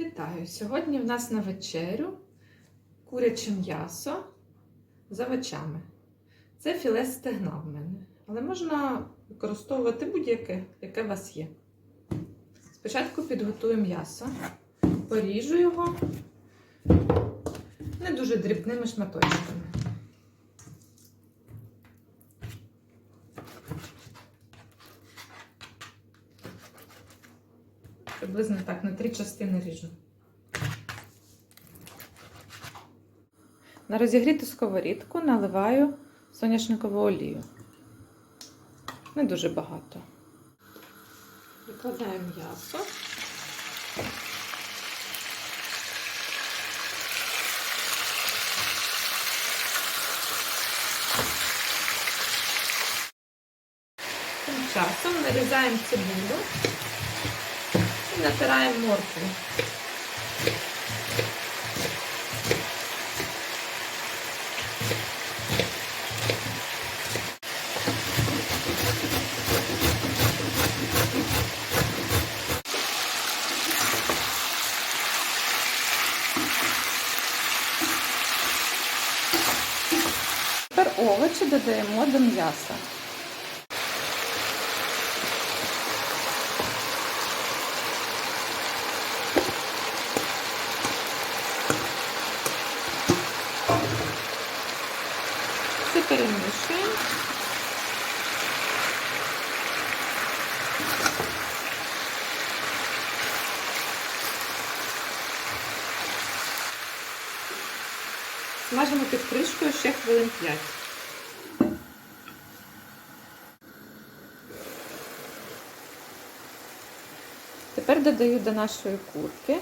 Вітаю! Сьогодні в нас на вечерю куряче м'ясо з овочами. Це філе стегна в мене, але можна використовувати будь-яке, яке у вас є. Спочатку підготую м'ясо, поріжу його не дуже дрібними шматочками. Приблизно так на три частини ріжу. На розігріту сковорідку наливаю соняшникову олію. Не дуже багато. Викладаю м'ясо. Тим часом нарізаємо цибулю і натираємо моркву. Тепер овочі додаємо до м'яса. Перемішуємо. Смажимо під кришкою ще хвилин 5. Тепер додаю до нашої курки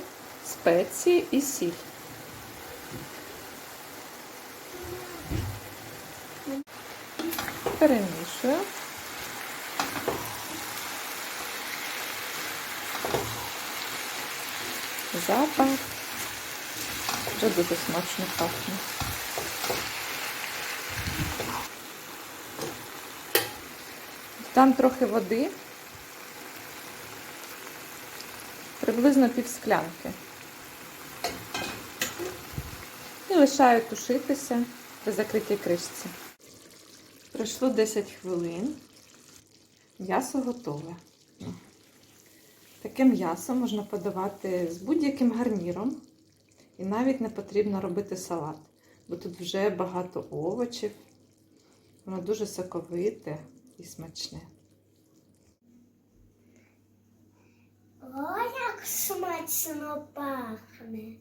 спеції і сіль. Перемішую. Запах. Вже дуже смачно пахне. Там трохи води, приблизно пів склянки. І лишаю тушитися при закритій кришці. Пройшло 10 хвилин. М'ясо готове. Таке м'ясо можна подавати з будь-яким гарніром. І навіть не потрібно робити салат, бо тут вже багато овочів. Воно дуже соковите і смачне. О, як смачно пахне.